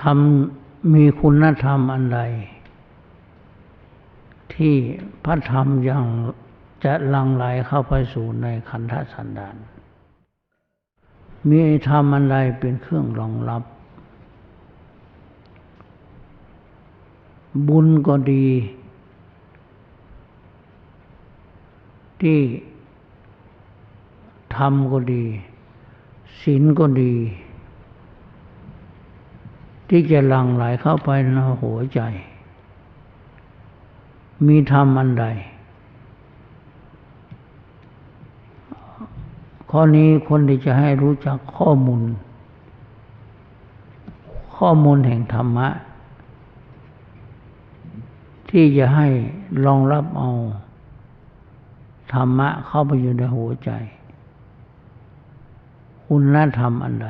ทำมีคุณธรรมอันใด ที่พระธรรมยังจะลังไหลเข้าไปสู่ในขันธสันดาน มีธรรมอันใดเป็นเครื่องรองรับ บุญก็ดี ที่ทำก็ดี ศีลก็ดี ที่จะหลั่งไหลเข้าไปในหัวใจ มีธรรมอันใด ข้อนี้คนที่จะให้รู้จักข้อมูล ข้อมูลแห่งธรรมะ ที่จะให้รองรับเอาธรรมะเข้าไปอยู่ในหัวใจ คุณธรรมอันใด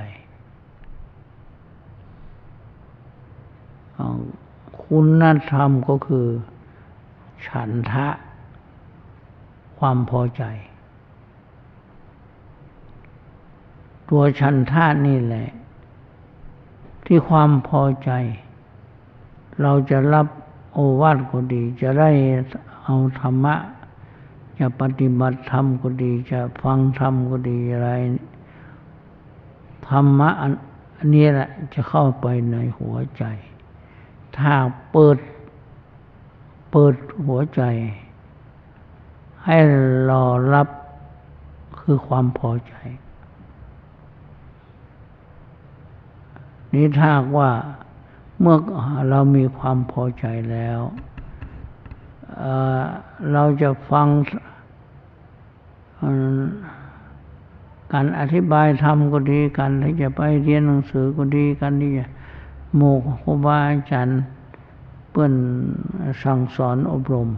คุณธรรมก็คือ ฉันทะ ความพอใจ ตัวฉันทะนี่แหละ ที่ความพอใจ เราจะรับโอวาทก็ดี จะได้เอาธรรมะ จะปฏิบัติธรรมก็ดี จะฟังธรรมก็ดีอะไร ธรรมะอันนี้แหละจะเข้าไปในหัวใจ ถ้าเปิด เปิดหัวใจ ให้รอรับคือความพอใจ นี้ถ้าว่าเมื่อเรามีความพอใจแล้ว เราจะฟัง การอธิบายธรรมก็ดีกันที่จะไปเรียนหนังสือก็ดีกันที่จะโมกครูบาอาจารย์เพื่อนสั่งสอนอบรม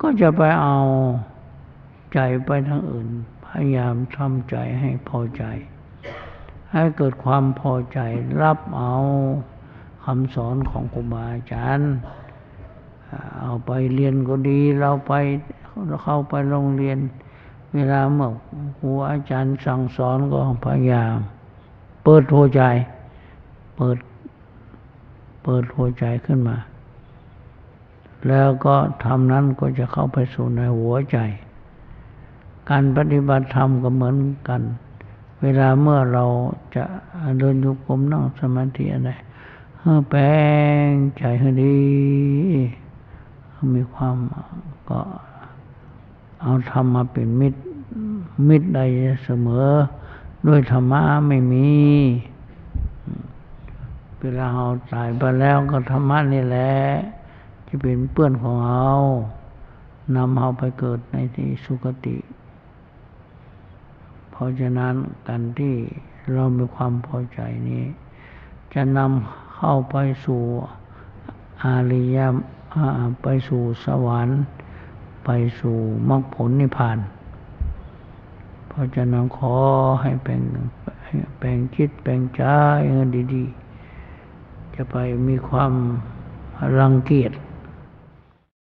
ก็จะไปเอาใจไปทางอื่น พยายามทำใจให้พอใจ ให้เกิดความพอใจรับเอาคำสอนของครูบาอาจารย์เอาไปเรียนก็ดี เราไปเข้าไปโรงเรียน เวลาเมื่อครูอาจารย์สั่งสอนก็พยายาม เปิดหัวใจ เปิด เปิดหัวใจขึ้นมา แล้วก็ทำนั้นก็จะเข้าไปสู่ในหัวใจ การปฏิบัติธรรมก็เหมือนกัน เวลาเมื่อเราจะเดินยุกรมนั่งสมาธิอะไรแปลงใจให้ดี มีความก็ เอาธรรมมาเป็นมิตร มิตรใดเสมอ ด้วยธรรมะไม่มีเวลาเราตายไปแล้วก็ธรรมะนี่แหละจะเป็นเพื่อนของเรานำเราไปเกิดในที่สุคติ เพราะฉะนั้นการที่เรามีความพอใจนี้ จะนำเข้าไปสู่อาริยมไปสู่สวรรค์ ไปสู่มรรคผลนิพพาน เพราะฉะนั้นขอให้แปลงแปลงคิดแปลงใจดีๆ จะไปมีความรังเกียจ